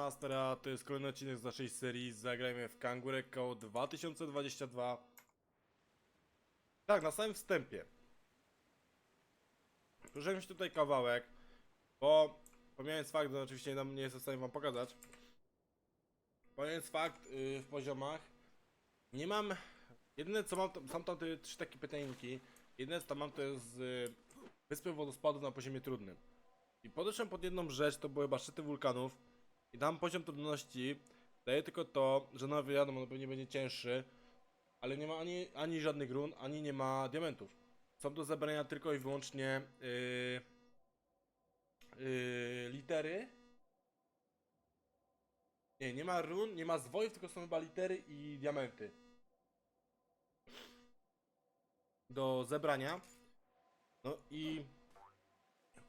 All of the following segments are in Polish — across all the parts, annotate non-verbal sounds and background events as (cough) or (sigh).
Master, a to jest kolejny odcinek z naszej serii. Zagrajmy w Kangurek Koło 2022 Tak, na samym wstępie. Proszę się tutaj kawałek Bo pomijając fakt, że oczywiście nie, jestem w stanie wam pokazać Pomijając fakt yy, w poziomach Nie mam Jedyne co mam, to, są tam te trzy takie pytańki. Jedyne co tam mam to jest yy, Wyspy wodospadów na poziomie trudnym. I podeszłem pod jedną rzecz, to były chyba szczyty wulkanów. I tam poziom trudności daje tylko to, że no wiadomo, on pewnie będzie cięższy, ale nie ma ani, ani żadnych run, ani nie ma diamentów. Są do zebrania tylko i wyłącznie yy, yy, litery. Nie, nie ma run, nie ma zwojów, tylko są chyba litery i diamenty. Do zebrania. No i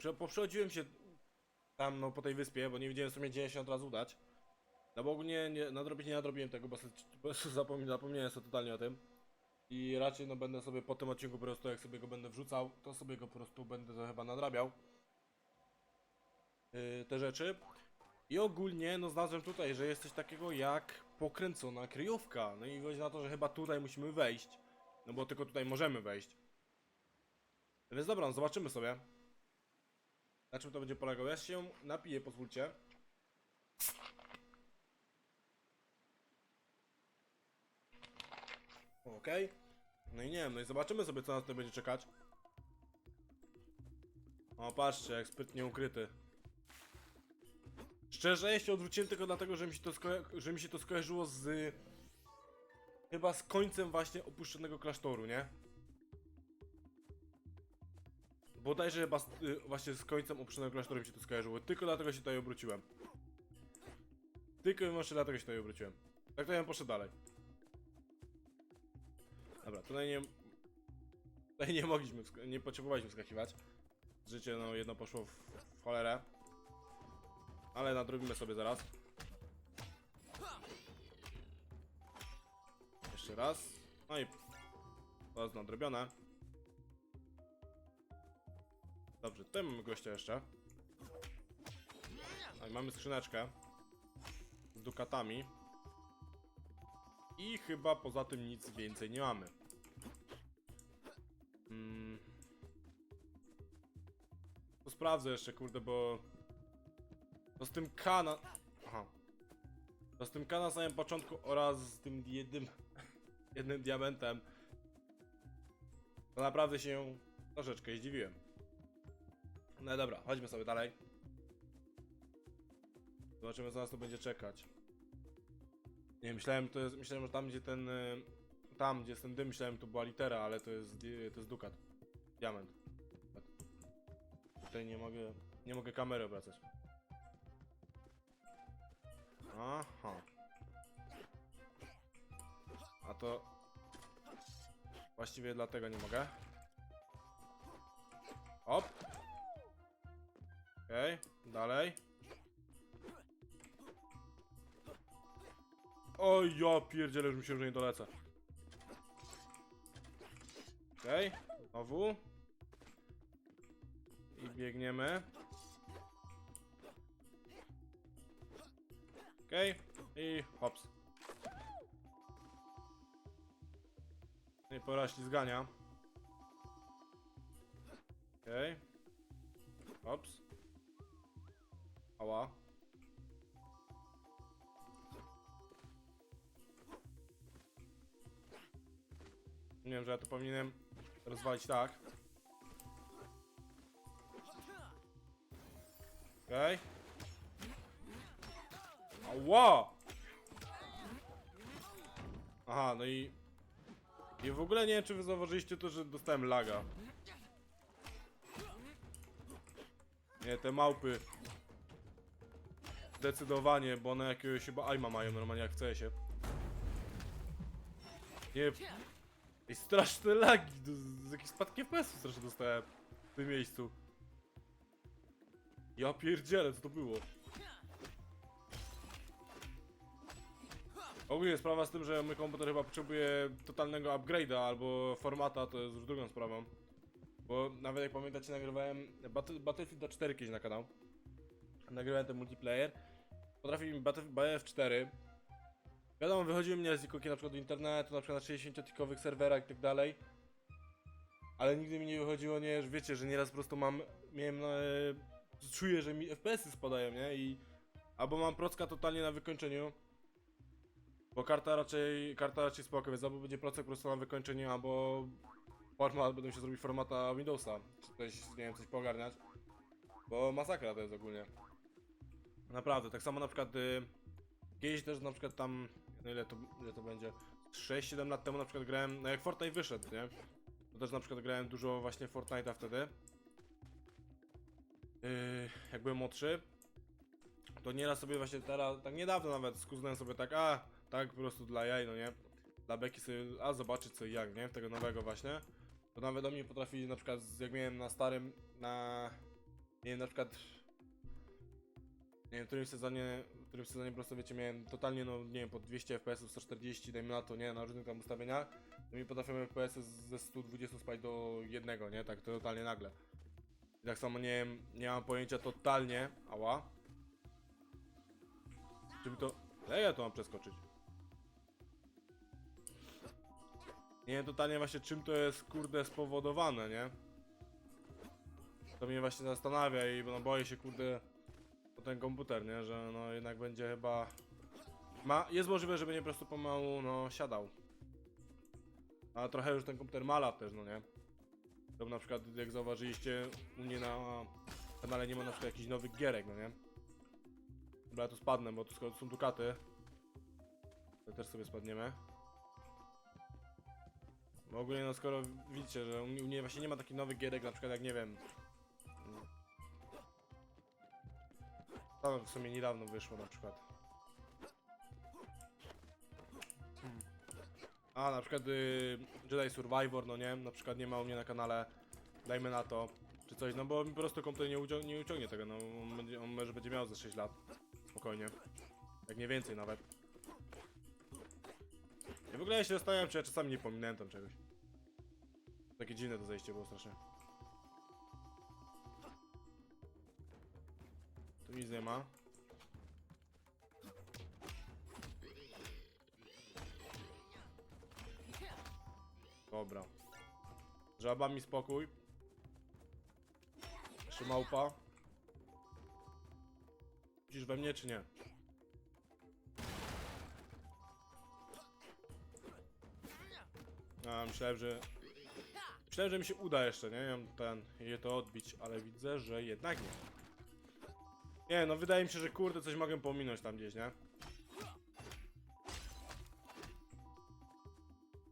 Prze poprzechodziłem się tam, no, po tej wyspie, bo nie wiedziałem, co mnie dzieje się od razu udać. No bo ogólnie nie, nadrobić nie nadrobiłem tego, bo, sobie, bo zapomni zapomniałem sobie totalnie o tym. I raczej, no, będę sobie po tym odcinku po prostu, jak sobie go będę wrzucał, to sobie go po prostu będę chyba nadrabiał. Yy, te rzeczy. I ogólnie, no, znalazłem tutaj, że jest coś takiego jak pokręcona kryjówka. No i wychodzi na to, że chyba tutaj musimy wejść. No bo tylko tutaj możemy wejść. Więc dobra, no, zobaczymy sobie. Na czym to będzie polegało? Ja się napiję, pozwólcie. Okej. No i nie wiem, no i zobaczymy sobie, co nas tutaj będzie czekać. O, patrzcie, jak sprytnie ukryty. Szczerze, ja się odwróciłem tylko dlatego, że mi się to, że mi się to skojarzyło z... Chyba z końcem właśnie opuszczonego klasztoru, nie? Bodajże chyba y, właśnie z końcem opuszczonego klasztoru mi się to skojarzyło. Tylko dlatego się tutaj obróciłem. Tylko i wyłącznie dlatego się tutaj obróciłem. Tak to ja bym poszedł dalej. Dobra, tutaj nie... Tutaj nie mogliśmy, nie potrzebowaliśmy wskakiwać. Życie, no, jedno poszło w, w cholerę. Ale nadrobimy sobie zaraz. Jeszcze raz. No i... To jest nadrobione. Dobrze, tutaj mamy gościa jeszcze. No i mamy skrzyneczkę. Z dukatami. I chyba poza tym nic więcej nie mamy. Mm. To sprawdzę jeszcze, kurde, bo... To z tym K na... Aha. To z tym K na samym początku oraz z tym jednym... (laughs) jednym diamentem. To naprawdę się troszeczkę zdziwiłem. No dobra, chodźmy sobie dalej. Zobaczymy co nas tu będzie czekać. Nie, myślałem, to jest, myślałem, że tam gdzie ten... y, Tam gdzie jest ten dym, myślałem, to była litera, ale to jest, to jest dukat. Diament. Tutaj nie mogę, nie mogę kamery obracać. Aha. A to... Właściwie dlatego nie mogę. Hop. Okej, dalej. Oj, ja pierdzielę, już myślałem, że nie dolecę. Okej, znowu. I biegniemy. Okej, i hops. I pora ślizgania. Okej. Hops. Ała. Nie wiem, że ja to powinienem rozwalić tak. Okej. Ała! Aha, no i... I w ogóle nie wiem, czy wy zauważyliście to, że dostałem laga. Nie, te małpy. Zdecydowanie, bo one jakiegoś chyba aima mają normalnie jak w CS-ie. Nie. I straszne lagi, do- z jakichś spadkiem FPS-u strasznie dostałem w tym miejscu. Ja pierdzielę, co to było? Ogólnie sprawa z tym, że mój komputer chyba potrzebuje totalnego upgrade'a albo formata, to jest już drugą sprawą. Bo nawet jak pamiętacie, nagrywałem Battle, Battlefield 4 kiedyś na kanał. Nagrywałem ten multiplayer. Potrafi mi BF4. Wiadomo, wychodziły mnie z na przykład do internetu, na przykład na 60-tikowych serwerach i tak dalej. Ale nigdy mi nie wychodziło, nie, że wiecie, że nieraz po prostu mam, miałem, e, czuję, że mi FPS-y spadają, nie, i albo mam procka totalnie na wykończeniu, bo karta raczej, karta raczej spoko, więc albo będzie procek po prostu na wykończeniu, albo format, będą się zrobić formata Windowsa, czy coś, nie wiem, coś poogarniać, bo masakra to jest ogólnie. Naprawdę, tak samo na przykład y, kiedyś też na przykład tam, no ile to, ile to będzie, 6-7 lat temu na przykład grałem, no jak Fortnite wyszedł, nie? To też na przykład grałem dużo właśnie Fortnite'a wtedy. Yy, jak byłem młodszy, to nieraz sobie właśnie teraz, tak niedawno nawet z kuzynem sobie tak, a, tak po prostu dla jaj, no nie? Dla beki sobie, a zobaczyć co i jak, nie? Tego nowego właśnie. To nawet do mnie potrafi na przykład, jak miałem na starym, na, nie wiem, na przykład nie wiem, w którym sezonie, w którym sezonie po prostu wiecie, miałem totalnie, no nie wiem, po 200 FPS, 140, dajmy na to, nie, na różnych tam ustawieniach, to mi potrafią FPS ze 120 spać do jednego, nie, tak to totalnie nagle. I tak samo nie wiem, nie mam pojęcia totalnie, ała. Czym to, jak ja to mam przeskoczyć? Nie wiem totalnie właśnie czym to jest, kurde, spowodowane, nie? To mnie właśnie zastanawia i no boję się, kurde, ten komputer, nie? Że no jednak będzie chyba... Ma, jest możliwe, że będzie po prostu pomału, no, siadał. A trochę już ten komputer ma lat też, no nie? To na przykład, jak zauważyliście, u mnie na kanale nie ma na przykład jakichś nowych gierek, no nie? Dobra, ja tu spadnę, bo tu są dukaty. To też sobie spadniemy. Bo ogólnie, no skoro widzicie, że u mnie właśnie nie ma takich nowych gierek, na przykład jak, nie wiem... Tam w sumie niedawno wyszło na przykład. A, na przykład y, Jedi Survivor, no nie? Na przykład nie ma u mnie na kanale, dajmy na to, czy coś, no bo mi po prostu komputer nie, ucią nie uciągnie tego, no on, będzie, on może będzie miał ze 6 lat, spokojnie. Jak nie więcej nawet. I w ogóle ja się zastanawiam, czy ja czasami nie pominąłem tam czegoś. Takie dziwne to zejście było strasznie. Tu nic nie ma. Dobra. Żaba mi spokój. Jeszcze małpa. Widzisz we mnie czy nie? A, myślałem, że... Myślałem, że mi się uda jeszcze, nie? Ten, je to odbić, ale widzę, że jednak nie. Nie, no wydaje mi się, że kurde coś mogę pominąć tam gdzieś, nie?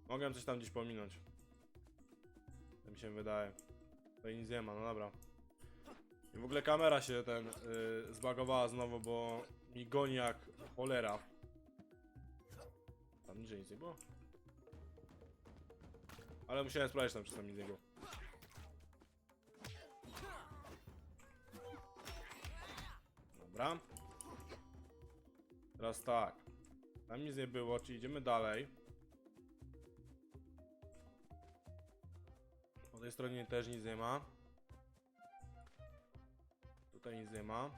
Mogę coś tam gdzieś pominąć. To mi się wydaje. Tutaj nic nie ma, no dobra. I w ogóle kamera się ten yy, zbagowała znowu, bo mi goni jak cholera. Tam nic nie było. Ale musiałem sprawdzić tam, czy tam nic nie było. Dobra. Teraz tak. Tam nic nie było, czyli idziemy dalej. Po tej stronie też nic nie ma. Tutaj nic nie ma.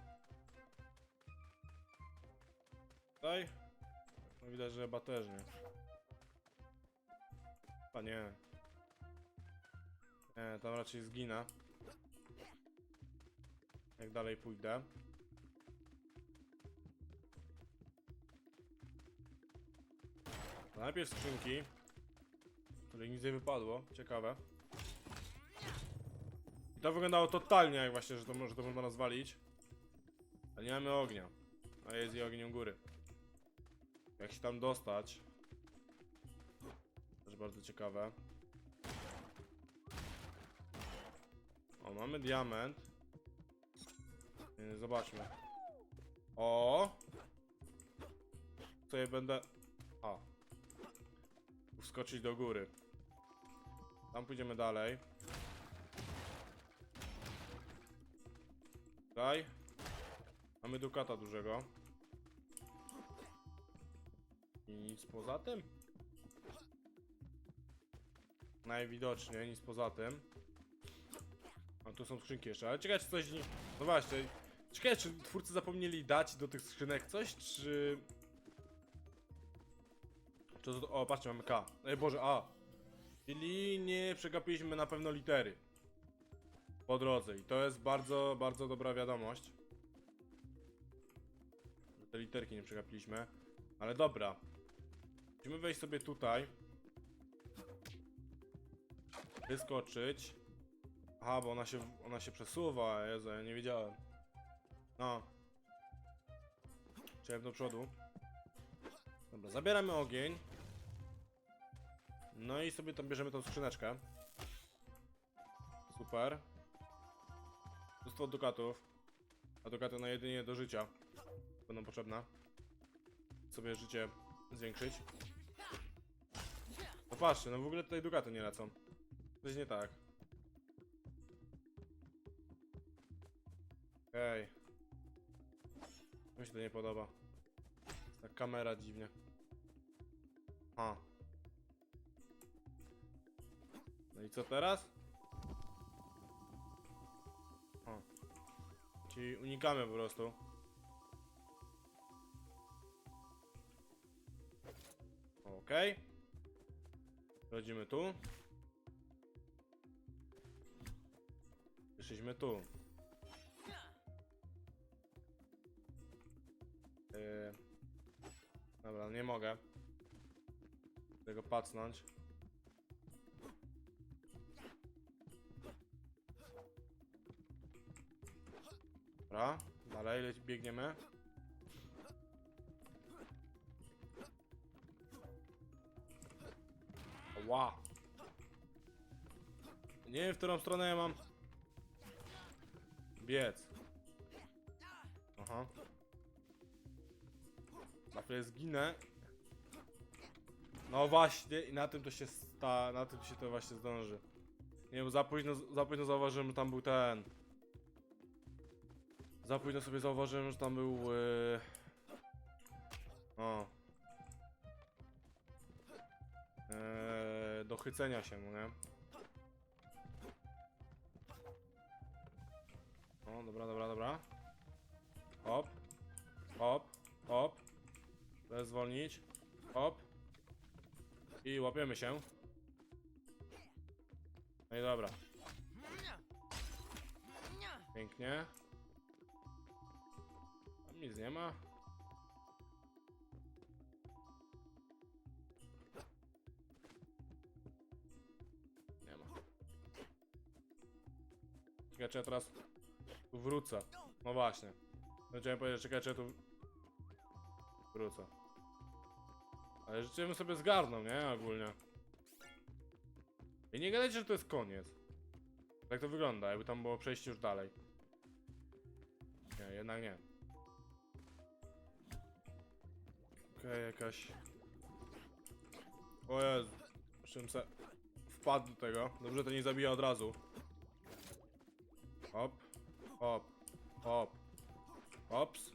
Tutaj? No widać, że chyba też nie. Chyba nie. Nie, tam raczej zginę. Jak dalej pójdę. Najpierw skrzynki, których nic nie wypadło. Ciekawe. I to wyglądało totalnie jak właśnie, że to może to można rozwalić. Ale nie mamy ognia. A jest i ogień u góry. Jak się tam dostać? Też bardzo ciekawe. O, mamy diament. Zobaczmy. O! Sobie będę... A. Wskoczyć do góry. Tam pójdziemy dalej. Tutaj. Mamy dukata dużego. I nic poza tym. Najwidoczniej nic poza tym. A tu są skrzynki jeszcze, ale ciekawe czy coś... No właśnie, Ciekawe, czy twórcy zapomnieli dać do tych skrzynek coś, czy... czy to... O, patrzcie, mamy K. Ej, Boże, A. Czyli nie przegapiliśmy na pewno litery. Po drodze. I to jest bardzo, bardzo dobra wiadomość. Te literki nie przegapiliśmy. Ale dobra. Musimy wejść sobie tutaj. Wyskoczyć. Aha, bo ona się, ona się przesuwa, Jezu, ja nie wiedziałem. No. Chciałem do przodu. Dobra, zabieramy ogień. No i sobie tam bierzemy tą skrzyneczkę. Super. Mnóstwo dukatów. A dukaty na jedynie do życia będą potrzebne. Sobie życie zwiększyć. No patrzcie, no w ogóle tutaj dukaty nie lecą. Coś nie tak. Ej. Mi się to nie podoba. Ta kamera dziwnie. A. No i co teraz? O. Czyli unikamy po prostu. Okej. Wchodzimy tu. Wyszliśmy tu. Yy. Dobra, nie mogę tego pacnąć. Dobra, dalej leci- biegniemy. Ła! Nie wiem, w którą stronę ja mam biec. Aha. Na chwilę zginę. No właśnie, i na tym to się sta, na tym się to właśnie zdąży. Nie, bo za późno, za późno zauważyłem, że tam był ten. Za późno sobie zauważyłem, że tam był. Yy... O. Eee, do chycenia się, no nie? O, dobra, dobra, dobra. Hop. Hop. Hop. Teraz zwolnić. Hop. I łapiemy się. No i dobra. Pięknie. Nic nie ma. Nie ma. Czekaj, czy ja teraz tu wrócę. No właśnie. Chciałem powiedzieć, czekaj, czy ja tu wrócę. Ale życzę bym sobie zgarnął, nie? Ogólnie. I nie gadajcie, że to jest koniec. Tak to wygląda, jakby tam było przejście już dalej. Nie, jednak nie. Okej, jakaś... O Jezu. Czym se wpadł do tego. Dobrze, to nie zabija od razu. Hop. Hop. Hop. Hops.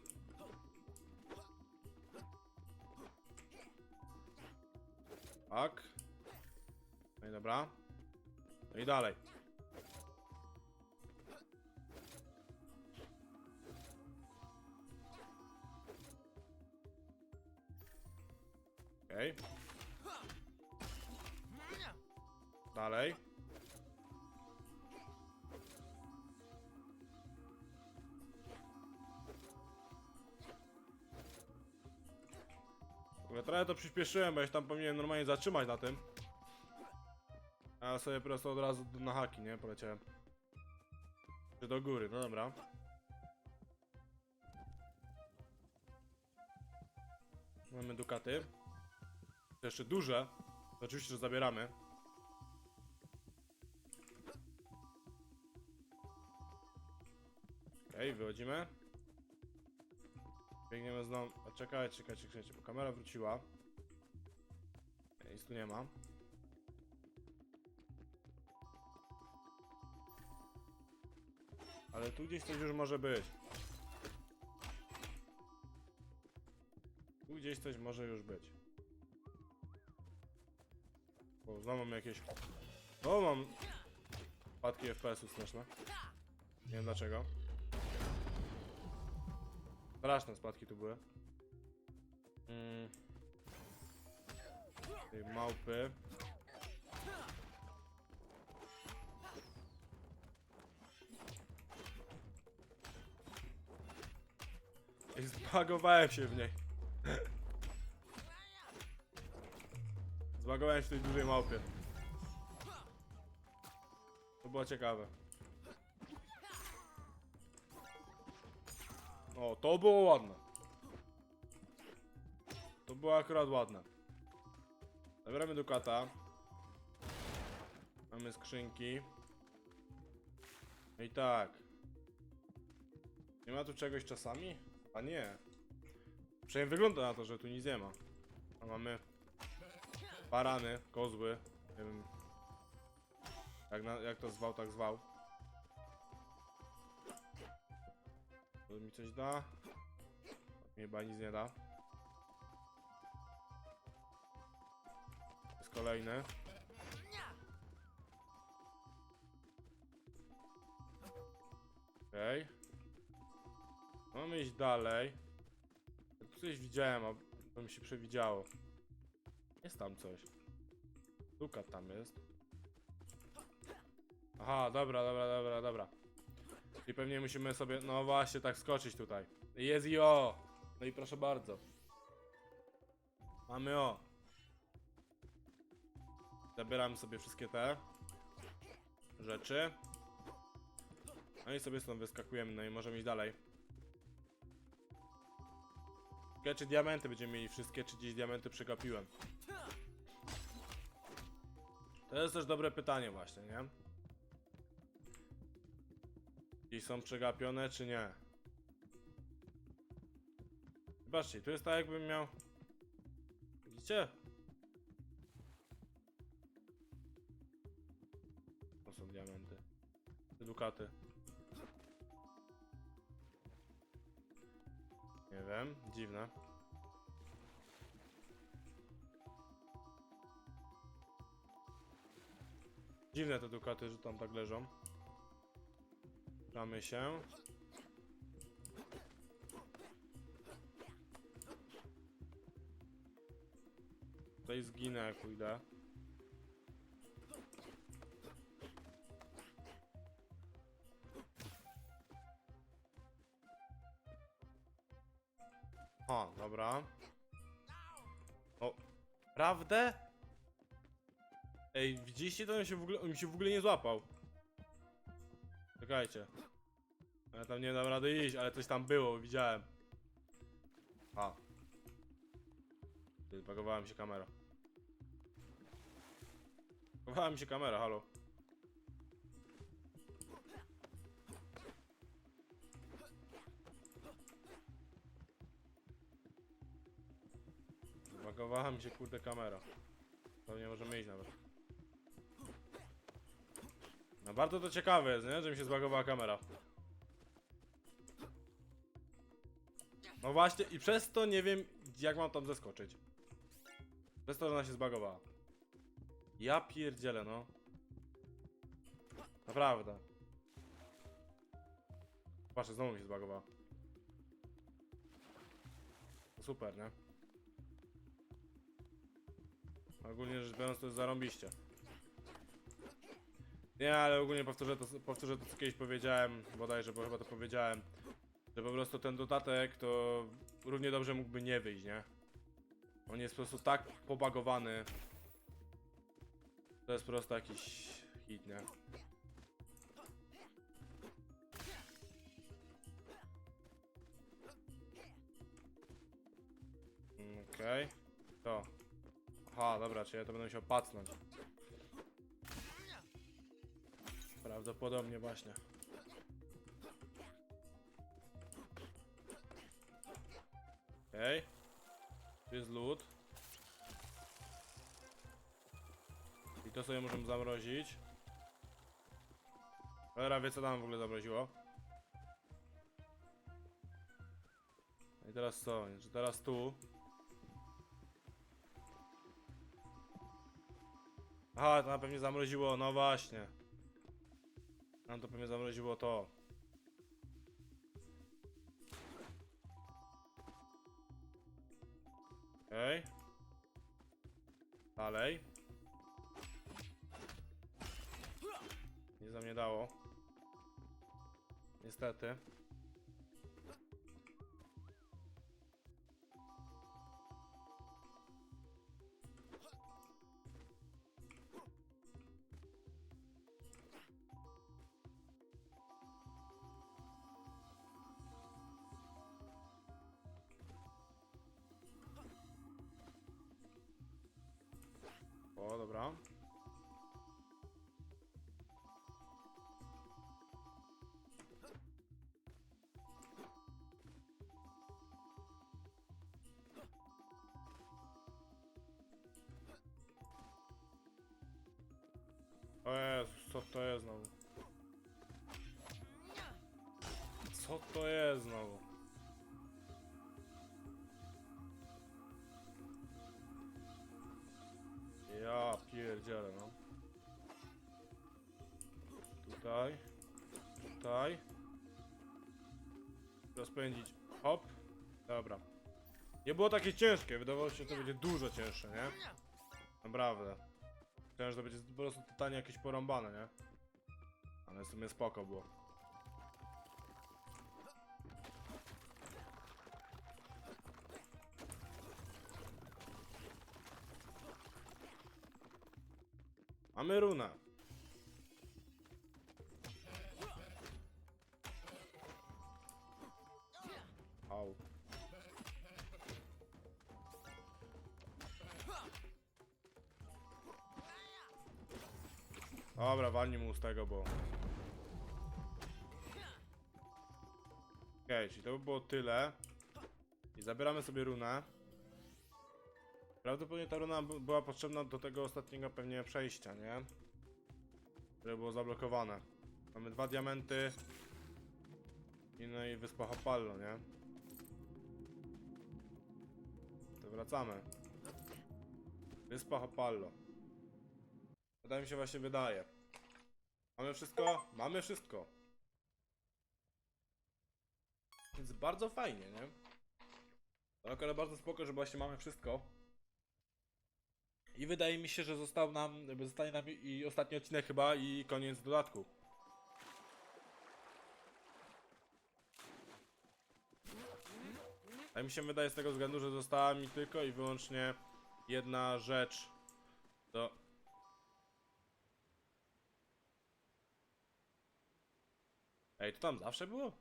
Tak. No i dobra. No i dalej. Okej. Dalej. W ogóle trochę to przyspieszyłem, bo ja się tam powinienem normalnie zatrzymać na tym. A ja sobie po prostu od razu na haki, nie? Poleciałem. Czy do góry, no dobra. Mamy dukaty. To jeszcze duże. Oczywiście, że zabieramy. Okej, wychodzimy. Biegniemy znowu. A czekaj, czekaj, czekaj, bo kamera wróciła. Nic tu nie ma. Ale tu gdzieś coś już może być. Tu gdzieś coś może już być. Bo znowu mam jakieś... O, mam... Spadki FPS-u straszne. Nie wiem dlaczego. Straszne spadki tu były. Mm. Tej małpy. Zbagowałem się w niej. W tej dużej małpie. To było ciekawe. O, to było ładne. To było akurat ładne. Zabieramy Dukata. Mamy skrzynki. No i tak. Nie ma tu czegoś czasami? A nie. Przynajmniej wygląda na to, że tu nic nie ma. A mamy barany, kozły. Nie wiem. Jak, na, jak to zwał, tak zwał. To mi coś da? Mi chyba nic nie da. Jest kolejny. Okej. Okay. Mamy iść dalej. Coś widziałem, a to mi się przewidziało. Jest tam coś. Dukat tam jest. Aha, dobra, dobra, dobra, dobra. I pewnie musimy sobie, no właśnie, tak skoczyć tutaj. Jest i o! No i proszę bardzo. Mamy o. Zabieramy sobie wszystkie te rzeczy. No i sobie stąd wyskakujemy, no i możemy iść dalej. Czy diamenty będziemy mieli wszystkie, czy gdzieś diamenty przegapiłem. To jest też dobre pytanie właśnie, nie? Gdzieś są przegapione, czy nie? Zobaczcie, tu jest tak jakbym miał... Widzicie? To są diamenty. Dukaty. Nie wiem, dziwne. Dziwne te dukaty, że tam tak leżą. Damy się. Tutaj zginę jak pójdę. O, dobra. O, prawdę? Ej, widzieliście to? On się w ogóle, on mi się w ogóle nie złapał. Czekajcie. Ja tam nie dam rady iść, ale coś tam było, widziałem. A. Zbagowała mi się kamera. Zbagowała mi się kamera, halo. Zbagowała mi się kurde kamera. To nie możemy iść nawet. No bardzo to ciekawe jest, nie? Że mi się zbagowała kamera. No właśnie i przez to nie wiem jak mam tam zeskoczyć. Przez to, że ona się zbagowała. Ja pierdzielę no. Naprawdę. Patrzę, znowu mi się zbagowała. Super, nie? Ogólnie rzecz biorąc to jest zarąbiście. Nie, ale ogólnie powtórzę to, powtórzę to co kiedyś powiedziałem, bodajże, bo chyba to powiedziałem, że po prostu ten dodatek to równie dobrze mógłby nie wyjść, nie? On jest po prostu tak pobagowany. To jest po prostu jakiś hit, nie? Mm, Okej. To. Aha, dobra, czyli ja to będę musiał pacnąć. Prawdopodobnie właśnie. Okej. Tu jest lód. I to sobie możemy zamrozić. Cholera wie co tam w ogóle zamroziło. I teraz co? Czy teraz tu? Aha, to na pewnie zamroziło, no właśnie. Nam to pewnie zamroziło to. Okej. Dalej. Nie za mnie dało. Niestety. Jezus, co to jest znowu? Co to jest znowu? Ja pierdzielę, no. Tutaj. Tutaj. Rozpędzić. Hop. Dobra. Nie było takie ciężkie, wydawało się, że to będzie dużo cięższe, nie? Naprawdę. Myślałem, że to będzie po prostu totalnie jakieś porąbane, nie? Ale w sumie spoko było. Mamy runę. Dobra, walnij mu z tego, bo... Okej, czyli to by było tyle. I zabieramy sobie runę. Prawdopodobnie ta runa by- była potrzebna do tego ostatniego pewnie przejścia, nie? Które było zablokowane. Mamy dwa diamenty. I no i wyspa Hapallo, nie? To wracamy. Wyspa Hapallo. Wydaje mi się właśnie wydaje. Mamy wszystko? Mamy wszystko. Więc bardzo fajnie, nie? Tak, ale bardzo spoko, że właśnie mamy wszystko. I wydaje mi się, że został nam, zostanie nam i ostatni odcinek chyba i koniec dodatku. Tak mi się wydaje z tego względu, że została mi tylko i wyłącznie jedna rzecz do... Ej, to tam zawsze było?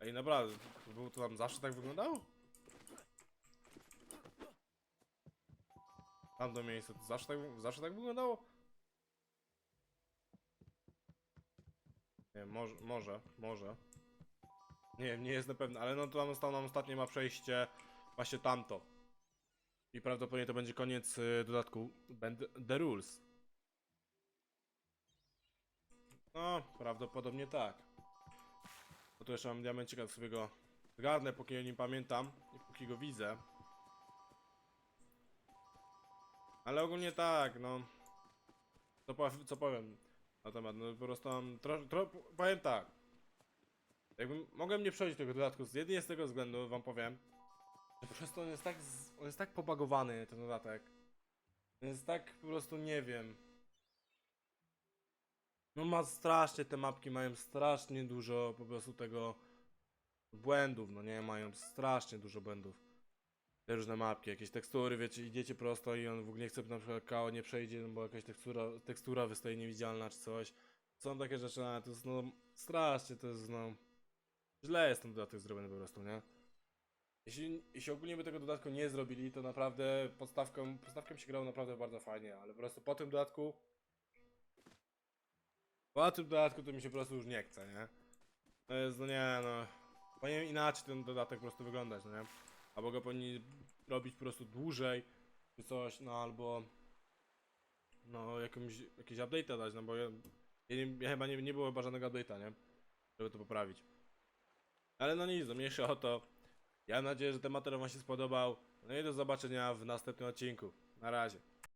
Ej, naprawdę, było to tam zawsze tak wyglądało? Tamto miejsce to zawsze tak, zawsze tak wyglądało? Nie, może, może, może. Nie wiem, nie jestem pewny, ale no to tam zostało nam ostatnie ma przejście właśnie tamto. I prawdopodobnie to będzie koniec y, dodatku Bend The Rules. No, prawdopodobnie tak. Bo tu jeszcze mam diamencika, sobie go zgarnę, póki o nim pamiętam i póki go widzę. Ale ogólnie tak, no. Co, pow- co powiem na temat, no po prostu mam tro, tro, powiem tak. Jakbym, mogłem nie przejść tego dodatku z jedynie z tego względu, wam powiem. że Po prostu on jest tak, on jest tak pobagowany, ten dodatek. On jest tak po prostu, nie wiem. No ma strasznie, te mapki mają strasznie dużo po prostu tego błędów, no nie, mają strasznie dużo błędów. Te różne mapki, jakieś tekstury, wiecie, idziecie prosto i on w ogóle nie chce na przykład KO nie przejdzie, no bo jakaś tekstura, tekstura wystaje niewidzialna czy coś. Są takie rzeczy, ale to jest no strasznie, to jest no... Źle jest ten dodatek zrobiony po prostu, nie? Jeśli, jeśli ogólnie by tego dodatku nie zrobili, to naprawdę podstawką, podstawką się grało naprawdę bardzo fajnie, ale po prostu po tym dodatku... Po tym dodatku to mi się po prostu już nie chce, nie? To jest, no nie, no... Powinien inaczej ten dodatek po prostu wyglądać, no nie? Albo go powinni robić po prostu dłużej, czy coś, no albo... No, jakąś, jakiś update'a dać, no bo ja, ja, nie, ja chyba nie, nie było chyba żadnego update'a, nie? Żeby to poprawić. Ale no nic, no mniejsza o to. Ja mam nadzieję, że ten materiał wam się spodobał. No i do zobaczenia w następnym odcinku. Na razie.